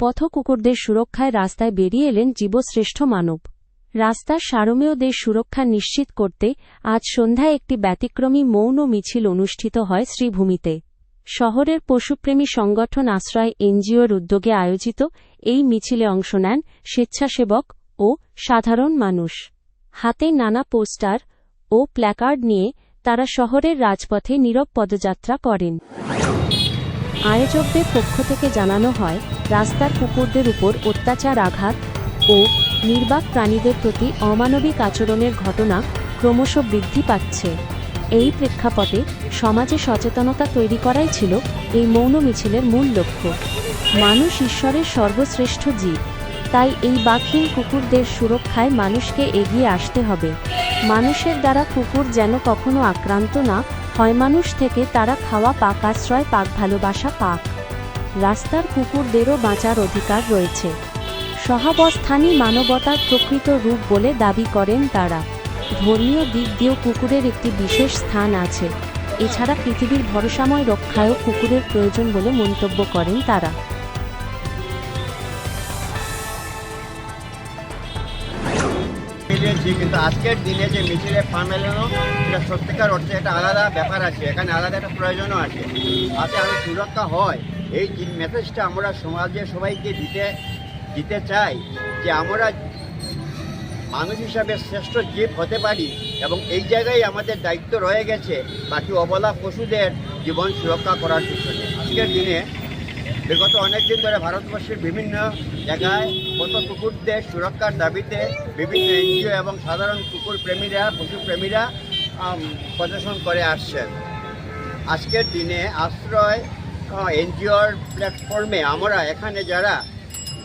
পথ কুকুরদের সুরক্ষায় রাস্তায় বেরিয়ে এলেন জীবশ্রেষ্ঠ মানব। রাস্তার সারমেয়দের সুরক্ষা নিশ্চিত করতে আজ সন্ধ্যায় একটি ব্যতিক্রমী মৌন মিছিল অনুষ্ঠিত হয় শ্রীভূমিতে। শহরের পশুপ্রেমী সংগঠন আশ্রয় এনজিওর উদ্যোগে আয়োজিত এই মিছিলে অংশ নেন স্বেচ্ছাসেবক ও সাধারণ মানুষ। হাতে নানা পোস্টার ও প্ল্যাকার্ড নিয়ে তারা শহরের রাজপথে নীরব পদযাত্রা করেন। আয়োজকদের পক্ষ থেকে জানানো হয়, রাস্তার কুকুরদের উপর অত্যাচার, আঘাত ও নির্বাক প্রাণীদের প্রতি অমানবিক আচরণের ঘটনা ক্রমশ বৃদ্ধি পাচ্ছে। এই প্রেক্ষাপটে সমাজে সচেতনতা তৈরি করাই ছিল এই মৌন মিছিলের মূল লক্ষ্য। মানুষ ঈশ্বরের সর্বশ্রেষ্ঠ জীব। তাই এই বাঘহীন কুকুরদের সুরক্ষায় মানুষকে এগিয়ে আসতে হবে। মানুষের দ্বারা কুকুর যেন কখনো আক্রান্ত না হয়, মানুষ থেকে তারা খাওয়া পাক, আশ্রয় পাক, ভালোবাসা পাক। রাস্তার কুকুরদেরও বাঁচার অধিকার রয়েছে। সহাবস্থানই মানবতার প্রকৃত রূপ বলে দাবি করেন তারা। ধর্মীয় দিক দিয়েও কুকুরের একটি বিশেষ স্থান আছে। এছাড়া পৃথিবীর ভরসাময় রক্ষায়ও কুকুরের প্রয়োজন বলে মন্তব্য করেন তারা। মিলিয়েছি কিন্তু আজকের দিনে যে মিছিলে পা মেলানো এটা সত্যিকার অর্থে একটা আলাদা ব্যাপার আছে, এখানে আলাদা একটা প্রয়োজনও আছে। যাতে আরও সুরক্ষা হয়। এই মেসেজটা আমরা সমাজে সবাইকে দিতে দিতে চাই যে আমরা মানুষ হিসাবে শ্রেষ্ঠ জীব হতে পারি এবং এই জায়গায় আমাদের দায়িত্ব রয়ে গেছে বাকি অবলা পশুদের জীবন সুরক্ষা করার পিছনে। আজকের দিনে বিগত অনেক দিন ধরে ভারতবর্ষের বিভিন্ন জায়গায় কত কুকুরদের সুরক্ষার দাবিতে বিভিন্ন এনজিও এবং সাধারণ কুকুর প্রেমীরা পশুপ্রেমীরা আম, প্রদর্শন করে আসছেন। আজকের দিনে আশ্রয় এনজিওর প্ল্যাটফর্মে আমরা এখানে যারা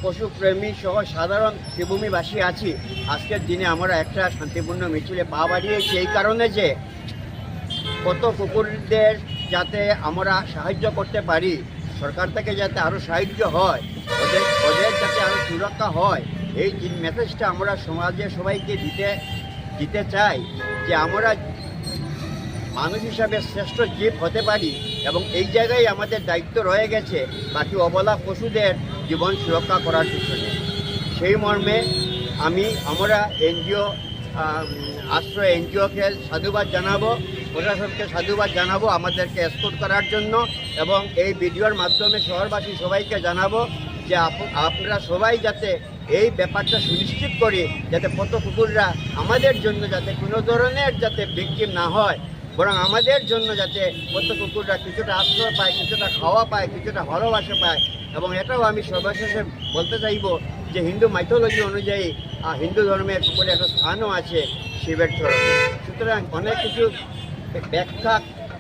পশুপ্রেমী সহ সাধারণ শ্রীভূমিবাসী আছি আজকের দিনে আমরা একটা শান্তিপূর্ণ মিছিলে পা বাড়িয়েছি এই কারণে যে কত কুকুরদের যাতে আমরা সাহায্য করতে পারি। সরকার থেকে যাতে আরও সাহায্য হয়, ওদের ওদের যাতে আরও সুরক্ষা হয়, এই মেসেজটা আমরা সমাজে সবাইকে দিতে দিতে চাই যে আমরা মানুষ হিসাবে শ্রেষ্ঠ জীব হতে পারি এবং এই জায়গায় আমাদের দায়িত্ব রয়ে গেছে বাকি অবলা পশুদের জীবন সুরক্ষা করার পিছনে। সেই মর্মে আমি, আমরা এনজিও আশ্রয় এনজিওকে সাধুবাদ জানাব। প্রশাসনকে সাধুবাদ জানাব, আমাদেরকে এসকোট করার জন্য এবং এই ভিডিওর মাধ্যমে শহরবাসী সবাইকে জানাব যে আপ- আপনারা সবাই যাতে এই ব্যাপারটা সুনিশ্চিত করি, যাতে পথ কুকুররা আমাদের জন্য যাতে কোনো ধরনের যাতে বিক্রিম না হয়, বরং আমাদের জন্য যাতে পথ কুকুররা কিছুটা আশ্রয় পায়, কিছুটা খাওয়া পায়, কিছুটা ভালোবাসা পায়। এবং এটাও আমি সর্বশেষে বলতে চাইব যে হিন্দু মাইথোলজি অনুযায়ী হিন্দু ধর্মের কুকুরের একটা স্থানও আছে শিবের চরণে। সুতরাং অনেক কিছু ব্যাখ্যা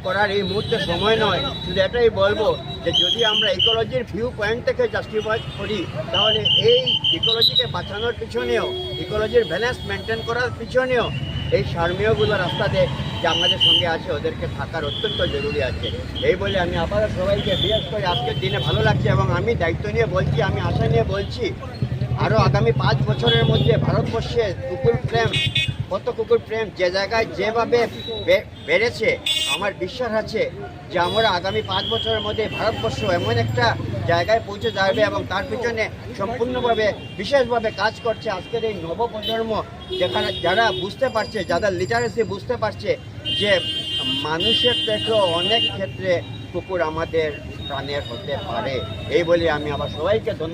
করার এই মুহূর্তে সময় নয়। শুধু এটাই বলব যে যদি আমরা ইকোলজির ভিউ পয়েন্ট থেকে জাস্টিফাই করি, তাহলে এই ইকোলজিকে বাঁচানোর পিছনেও ইকোলজির ব্যালেন্স মেনটেন করার পিছনেও এই সার্মীয়গুলো রাস্তাতে যে আমাদের সঙ্গে আছে, ওদেরকে থাকার অত্যন্ত জরুরি আছে। এই বলে আমি আবারও সবাইকে বিশেষ করে আজকের দিনে ভালো লাগছে এবং আমি দায়িত্ব নিয়ে বলছি, আমি আশা নিয়ে বলছি আরও আগামী পাঁচ বছরের মধ্যে ভারতবর্ষে কুকুর প্রেম কত কুকুর প্রেম, যে জায়গায় যেভাবে বেড়েছে, আমার বিশ্বাস আছে যে আমরা আগামী পাঁচ বছরের মধ্যে ভারতবর্ষ এমন একটা জায়গায় পৌঁছে যাবে এবং তার পিছনে সম্পূর্ণভাবে, বিশেষভাবে কাজ করছে আজকের এই নবপ্রজন্ম, যেখানে যারা বুঝতে পারছে, যাদের লিটারেসি বুঝতে পারছে যে মানুষের থেকেও অনেক ক্ষেত্রে কুকুর আমাদের প্রাণের হতে পারে। এই বলে আমি আবার সবাইকে ধন্যবাদ।